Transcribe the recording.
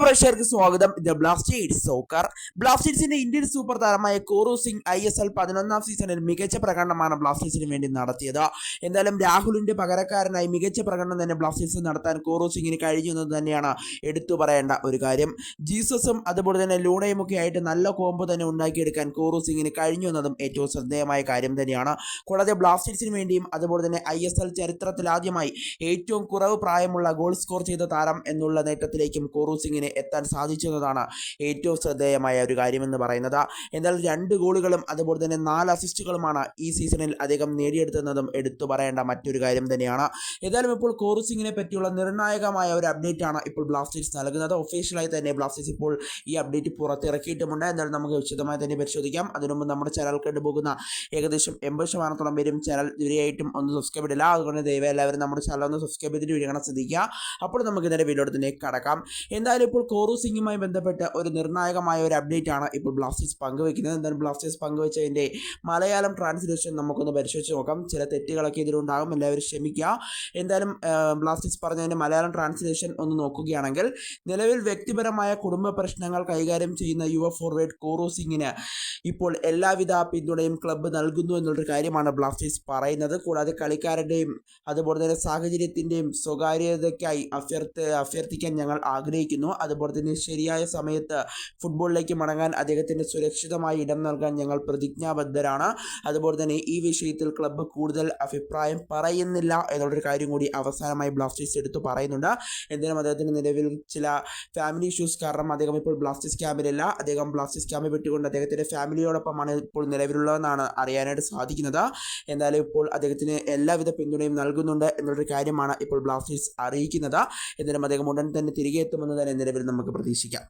പ്രേക്ഷകർക്ക് സ്വാഗതം. ഇത് ബ്ലാസ്റ്റേഴ്സ് സോക്കർ. ബ്ലാസ്റ്റേഴ്സിന്റെ ഇന്ത്യൻ സൂപ്പർ താരമായ Koru Singh I S L പതിനൊന്നാം സീസണിൽ മികച്ച പ്രകടനമാണ് ബ്ലാസ്റ്റേഴ്സിന് വേണ്ടി നടത്തിയത്. എന്തായാലും രാഹുലിന്റെ പകരക്കാരനായി മികച്ച പ്രകടനം തന്നെ ബ്ലാസ്റ്റേഴ്സ് നടത്താൻ കോറു സിംഗിന് കഴിഞ്ഞു എന്ന് തന്നെയാണ് എടുത്തു പറയേണ്ട ഒരു കാര്യം. ജീസസും അതുപോലെ തന്നെ ലൂണയും ഒക്കെ ആയിട്ട് നല്ല കോമ്പോ തന്നെ ഉണ്ടാക്കിയെടുക്കാൻ കോറു സിംഗിന് കഴിഞ്ഞു എന്നതും ഏറ്റവും ശ്രദ്ധേയമായ കാര്യം തന്നെയാണ്. കൂടാതെ ബ്ലാസ്റ്റേഴ്സിന് വേണ്ടിയും അതുപോലെ തന്നെ ഐ എസ് എൽ ചരിത്രത്തിലാദ്യമായി ഏറ്റവും കുറവ് പ്രായമുള്ള ഗോൾ സ്കോർ ചെയ്ത താരം എന്നുള്ള നേട്ടത്തിലേക്കും കോറു സിംഗിന് എത്താൻ സാധിച്ചതാണ് ഏറ്റവും ശ്രദ്ധേയമായ ഒരു കാര്യമെന്ന് പറയുന്നത്. എന്നാൽ രണ്ട് ഗോളുകളും അതുപോലെ തന്നെ നാല് അസിസ്റ്റുകളുമാണ് ഈ സീസണിൽ അദ്ദേഹം നേടിയെടുത്തതെന്നതും എടുത്തു പറയേണ്ട മറ്റൊരു കാര്യം തന്നെയാണ്. ഏതായാലും ഇപ്പോൾ കോറു പറ്റിയുള്ള നിർണായകമായ ഒരു അപ്ഡേറ്റ് ആണ് ഇപ്പോൾ ബ്ലാസ്റ്റേഴ്സ് നൽകുന്നത്. ഒഫീഷ്യലായി തന്നെ ബ്ലാസ്റ്റേഴ്സ് ഇപ്പോൾ ഈ അപ്ഡേറ്റ് പുറത്തിറക്കിയിട്ടുമുണ്ട്. എന്നാൽ നമുക്ക് വിശദമായി തന്നെ പരിശോധിക്കാം. അതിനുമുമ്പ് നമ്മുടെ ചാനൽ കണ്ടുപോകുന്ന ഏകദേശം എൺപത് ശതമാനത്തോളം പേരും ചാനൽ ഇതുവരെയായിട്ടും ഒന്ന് സബ്സ്ക്രൈബ് ഇടില്ല. അതുകൊണ്ട് ദയവായി എല്ലാവരും നമ്മുടെ ചാനൽ ഒന്ന് സബ്സ്ക്രൈബ് ചെയ്തിട്ട് വീഡിയോ ശ്രദ്ധിക്കുക. അപ്പോൾ നമുക്ക് ഇതിന്റെ വീഡിയോ തന്നെ കടക്കാം. എന്തായാലും ഇപ്പോൾ കോറു സിംഗുമായി ബന്ധപ്പെട്ട് ഒരു നിർണായകമായ ഒരു അപ്ഡേറ്റ് ആണ് ഇപ്പോൾ ബ്ലാസ്റ്റേഴ്സ് പങ്കുവെക്കുന്നത്. എന്തായാലും ബ്ലാസ്റ്റേഴ്സ് പങ്കുവെച്ചതിന്റെ മലയാളം ട്രാൻസ്ലേഷൻ നമുക്കൊന്ന് പരിശോധിച്ച് നോക്കാം. ചില തെറ്റുകളൊക്കെ ഇതിലുണ്ടാകും. എല്ലാവരും ക്ഷമിക്കുക. എന്തായാലും ബ്ലാസ്റ്റേഴ്സ് പറഞ്ഞതിന്റെ മലയാളം ട്രാൻസ്ലേഷൻ ഒന്ന് നോക്കുകയാണെങ്കിൽ നിലവിൽ വ്യക്തിപരമായ കുടുംബ പ്രശ്നങ്ങൾ കൈകാര്യം ചെയ്യുന്ന യുവ ഫോർവേഡ് കോറു സിംഗിന് ഇപ്പോൾ എല്ലാവിധ പിന്തുണയും ക്ലബ്ബ് നൽകുന്നു എന്നുള്ളൊരു കാര്യമാണ് ബ്ലാസ്റ്റേഴ്സ് പറയുന്നത്. കൂടാതെ കളിക്കാരുടെയും അതുപോലെ തന്നെ സാഹചര്യത്തിന്റെയും സ്വകാര്യതയ്ക്കായി അഭ്യർത്ഥ അഭ്യർത്ഥിക്കാൻ ഞങ്ങൾ ആഗ്രഹിക്കുന്നു. അതുപോലെ തന്നെ ശരിയായ സമയത്ത് ഫുട്ബോളിലേക്ക് മടങ്ങാൻ അദ്ദേഹത്തിന് സുരക്ഷിതമായ ഇടം നൽകാൻ ഞങ്ങൾ പ്രതിജ്ഞാബദ്ധരാണ്. അതുപോലെ തന്നെ ഈ വിഷയത്തിൽ ക്ലബ്ബ് കൂടുതൽ അഭിപ്രായം പറയുന്നില്ല എന്നുള്ളൊരു കാര്യം കൂടി അവസാനമായി ബ്ലാസ്റ്റേഴ്സ് എടുത്തു പറയുന്നുണ്ട്. എന്തിനും അദ്ദേഹത്തിന് നിലവിൽ ചില ഫാമിലി ഇഷ്യൂസ് കാരണം അദ്ദേഹം ഇപ്പോൾ ബ്ലാസ്റ്റേഴ്സ് ക്യാമ്പിലല്ല അദ്ദേഹം ബ്ലാസ്റ്റേഴ്സ് ക്യാമ്പിൽ വിട്ടുകൊണ്ട് അദ്ദേഹത്തിന്റെ ഫാമിലിയോടൊപ്പമാണ് ഇപ്പോൾ നിലവിലുള്ളതെന്നാണ് അറിയാനായിട്ട് സാധിക്കുന്നത്. എന്തായാലും ഇപ്പോൾ അദ്ദേഹത്തിന് എല്ലാവിധ പിന്തുണയും നൽകുന്നുണ്ട് എന്നുള്ളൊരു കാര്യമാണ് ഇപ്പോൾ ബ്ലാസ്റ്റേഴ്സ് അറിയിക്കുന്നത്. എന്നാലും അദ്ദേഹം ഉടൻ തന്നെ തിരികെ എത്തുമെന്ന് തന്നെ നിലവിൽ നമുക്ക് പ്രതീക്ഷിക്കാം.